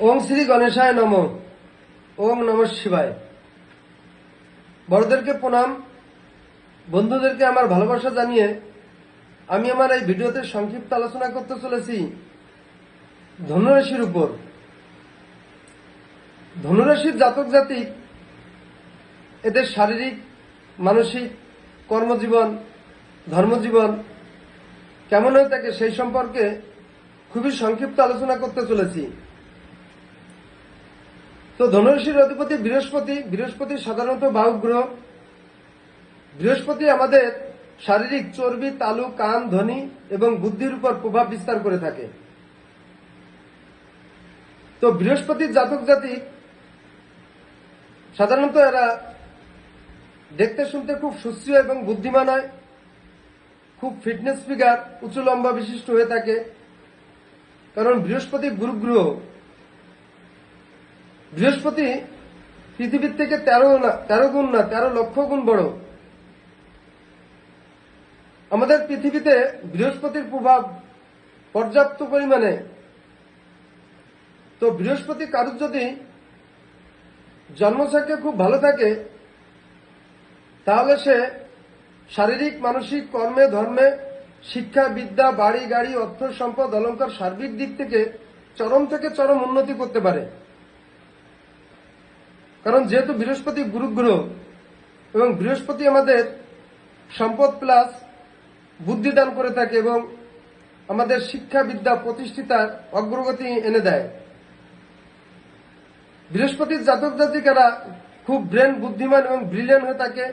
ওং শ্রী গণেশায় নম। ওং নম শিবায়। বড়দেরকে প্রণাম। বন্ধুদেরকে আমার ভালোবাসা জানিয়ে আমি আমার এই ভিডিওতে সংক্ষিপ্ত আলোচনা করতে চলেছি। ধনুরাশির উপর। ধনুরাশির জাতক জাতিক, এদের শারীরিক, মানসিক, কর্মজীবন, ধর্মজীবন কেমন হয়ে থাকে সেই সম্পর্কে খুবই সংক্ষিপ্ত আলোচনা করতে চলেছি। তো ধনুরাশির অধিপতি বৃহস্পতি বৃহস্পতি সাধারণত বায়ু গ্রহ বৃহস্পতি আমাদের শারীরিক চর্বি, তালু, কান, ধ্বনি এবং বুদ্ধির উপর প্রভাব বিস্তার করে থাকে। তো বৃহস্পতির জাতক জাতি, সাধারণত এরা দেখতে শুনতে খুব সুস্থ এবং বুদ্ধিমান হয়। খুব ফিটনেস ফিগার উঁচু লম্বা বিশিষ্ট হয়ে থাকে। কারণ বৃহস্পতি গুরুগ্রহ। বৃহস্পতি পৃথিবীর থেকে তেরো না, তেরো গুণ না, তেরো লক্ষ গুণ বড়। আমাদের পৃথিবীতে বৃহস্পতির প্রভাব পর্যাপ্ত পরিমাণে। তো বৃহস্পতি কারুর যদি জন্মসাকে খুব ভালো থাকে, তাহলে সে শারীরিক, মানসিক, কর্মে, ধর্মে, শিক্ষা, বিদ্যা, বাড়ি, গাড়ি, অর্থ, সম্পদ অলঙ্কার সার্বিক দিক থেকে চরম থেকে চরম উন্নতি করতে পারে। কারণ যেহেতু বৃহস্পতি গুরুগ্রহ এবং বৃহস্পতি আমাদের সম্পদ প্লাস বুদ্ধি দান করে থাকে এবং আমাদের শিক্ষা বিদ্যা প্রতিষ্ঠিতার অগ্রগতি এনে দেয়। বৃহস্পতির জাতক জাতিকারা খুব ব্রেন বুদ্ধিমান এবং ব্রিলিয়ান হয়ে থাকে।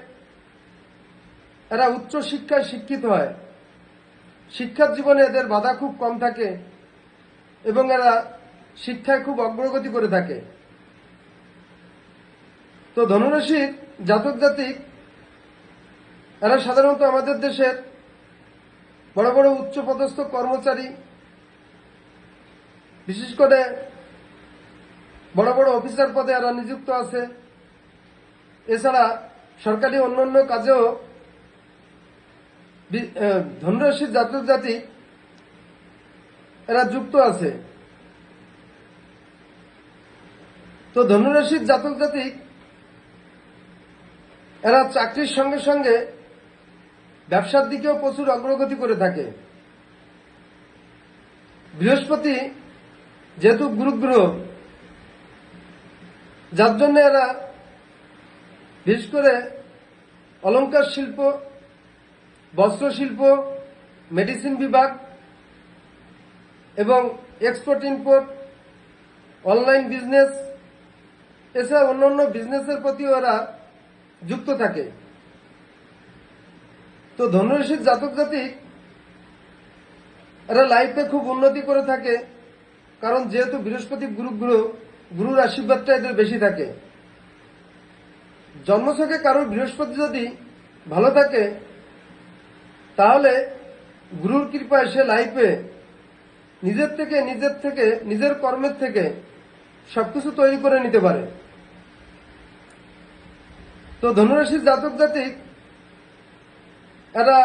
এরা উচ্চ শিক্ষায় শিক্ষিত হয়। শিক্ষার জীবনে এদের বাধা খুব কম থাকে এবং এরা শিক্ষায় খুব অগ্রগতি করে থাকে। তো ধনুরাশির জাতক জাতিক, এরা সাধারণত আমাদের দেশের বড় বড় উচ্চপদস্থ কর্মচারী, বিশেষ করে বড় বড় অফিসার পদে এরা নিযুক্ত আছে। এছাড়া সরকারি অন্যান্য কাজেও ধনুরাশির জাতক জাতি এরা যুক্ত আছে। তো ধনুরাশির জাতক জাতিক এরা চাকরির সঙ্গে সঙ্গে ব্যবসার দিকেও প্রচুর অগ্রগতি করে থাকে। বৃহস্পতি যেহেতু গুরুগ্রহ, যার জন্য এরা বিশেষ করে অলঙ্কার শিল্প বস্ত্র শিল্প মেডিসিন বিভাগ এবং এক্সপোর্ট ইম্পোর্ট অনলাইন বিজনেস এছাড়া অন্যান্য বিজনেসের প্রতি ওরা যুক্ত থাকে। তো ধনুরাশির জাতক জাতিক এরা লাইফে খুব উন্নতি করে থাকে, কারণ যেহেতু বৃহস্পতি গুরু গ্রহ গুরুর আশীর্বাদটা এদের বেশি থাকে। জন্মছকে কারোর বৃহস্পতি যদি ভালো থাকে, তাহলে গুরুর কৃপায় সে লাইফে নিজের থেকে নিজের থেকে, নিজের কর্মের থেকে সবকিছু তৈরি করে নিতে পারে। তো ধনুরাশির জাতক জাতিক, এরা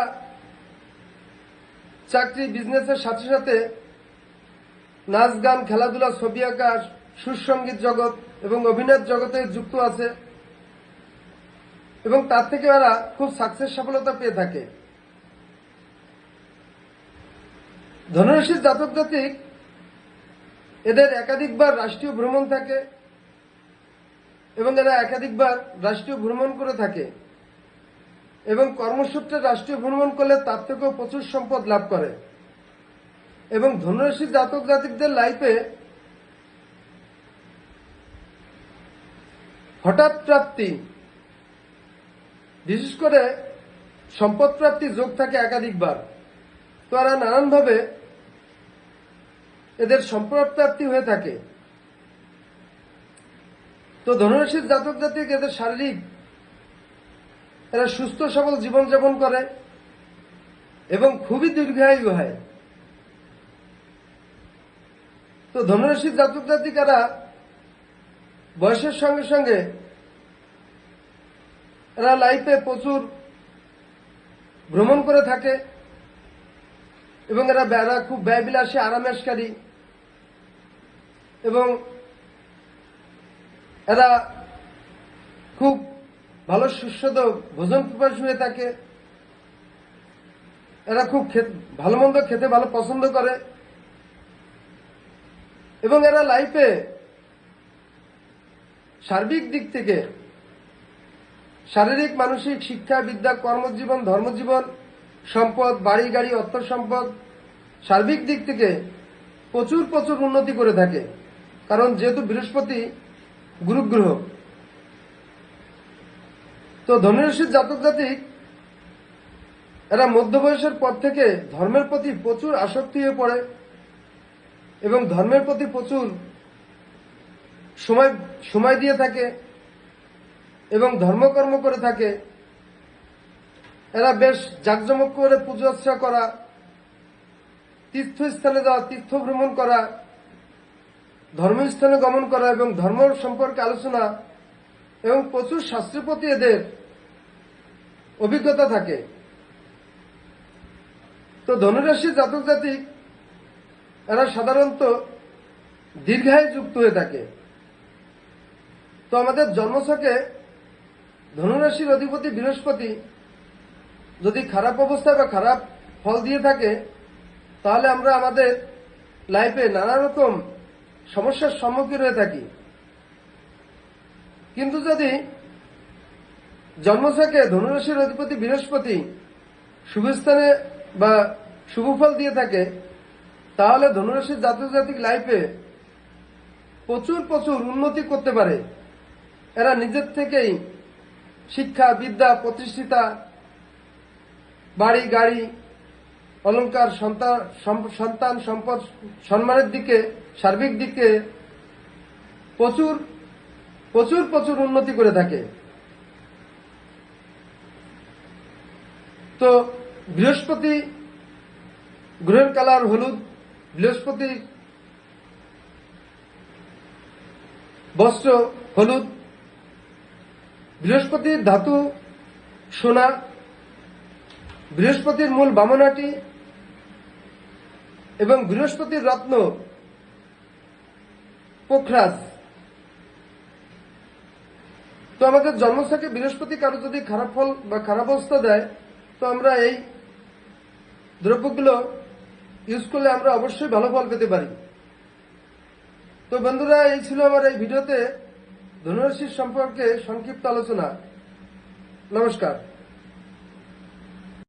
চাকরি বিজনেসের সাথে সাথে নাচ গান, খেলাধুলা, ছবি আঁকা সুসঙ্গীত জগৎ এবং অভিনয় জগতে যুক্ত আছে এবং তার থেকে এরা খুব সাকসেস সফলতা পেয়ে থাকে। ধনুরাশির জাতক জাতিক, এদের একাধিকবার রাষ্ট্রীয় ভ্রমণ থাকে। এবং এরা একাধিকবার রাষ্ট্রীয় ভ্রমণ করে থাকে এবং কর্মসূত্রে রাষ্ট্রীয় ভ্রমণ করলে তার থেকেও প্রচুর সম্পদ লাভ করে। এবং ধনুরাশির জাতক জাতিকদের লাইফে হঠাৎ প্রাপ্তি, বিশেষ করে সম্পদ প্রাপ্তি যোগ থাকে একাধিকবার। তারা নানানভাবে এদের সম্পদ প্রাপ্তি হয়ে থাকে। তো ধনুরাশির জাতক জাতিক এদের শারীরিক, এরা সুস্থ সবল জীবনযাপন করে এবং খুবই দীর্ঘায়ু হয়। তো ধনুরাশির জাতক জাতিকারা বয়সের সঙ্গে সঙ্গে এরা লাইফে প্রচুর ভ্রমণ করে থাকে এবং এরা এরা খুব ব্যয়বিলাসী, আরামেশকারী এবং এরা খুব ভালো সুস্বাদু ভোজন পিপাস হয়ে থাকে। এরা খুব ভালো মন্দ খেতে ভালো পছন্দ করে। এবং এরা লাইফে সার্বিক দিক থেকে শারীরিক, মানসিক শিক্ষা, বিদ্যা, কর্মজীবন, ধর্মজীবন, সম্পদ, বাড়ি, গাড়ি, অর্থ সম্পদ, সার্বিক দিক থেকে প্রচুর প্রচুর উন্নতি করে থাকে। কারণ যেহেতু বৃহস্পতি গুরুগ্রহ। তো ধনুরাশির জাতক জাতিক, এরা মধ্য বয়সের পর থেকে ধর্মের প্রতি প্রচুর আসক্তি হয়ে পড়ে এবং ধর্মের প্রতি প্রচুর সময় সময় দিয়ে থাকে এবং ধর্মকর্ম করে থাকে। এরা বেশ জাঁকজমক করে পুজো অর্চনা করা, তীর্থস্থানে যাওয়া, তীর্থ ভ্রমণ করা ধর্মস্থানে গমন করা এবং ধর্ম সম্পর্কে আলোচনা এবং প্রচুর শাস্ত্রের প্রতি এদের অভিজ্ঞতা থাকে। তো ধনুরাশি জাতক জাতিক, এরা সাধারণত দীর্ঘায় যুক্ত হয়ে থাকে। তো আমাদের জন্মছকে ধনুরাশির অধিপতি বৃহস্পতি যদি খারাপ অবস্থা বা খারাপ ফল দিয়ে থাকে, তাহলে আমরা আমাদের লাইফে নানা রকম সমস্যার সম্মুখীন হয়ে থাকি। কিন্তু যদি জন্মছকে ধনুরাশির অধিপতি বৃহস্পতি শুভস্থানে বা শুভ ফল দিয়ে থাকে, তাহলে ধনুরাশির জাতক জাতিক লাইফে প্রচুর প্রচুর উন্নতি করতে পারে। এরা নিজের থেকেই শিক্ষা, বিদ্যা, প্রতিষ্ঠিতা, বাড়ি, গাড়ি সন্তান সন্তান সম্পদ সম্মানের দিকে, সার্বিক দিকে প্রচুর প্রচুর প্রচুর উন্নতি করে থাকে। তো বৃহস্পতি গ্রহের কালার হলুদ, বৃহস্পতি বস্ত্র হলুদ বৃহস্পতির ধাতু সোনা, বৃহস্পতির মূল বামনাটি এবং বৃহস্পতির রত্ন পোখরাজ। তো আমাদের জন্ম থেকে বৃহস্পতি কারও যদি খারাপ ফল বা খারাপ অবস্থা দেয়, তো আমরা এই দ্রব্যগুলো ইউজ করলে আমরা অবশ্যই ভালো ফল পেতে পারি। তো বন্ধুরা, এই ছিল আমার এই ভিডিওতে ধনুরাশির সম্পর্কে সংক্ষিপ্ত আলোচনা। নমস্কার।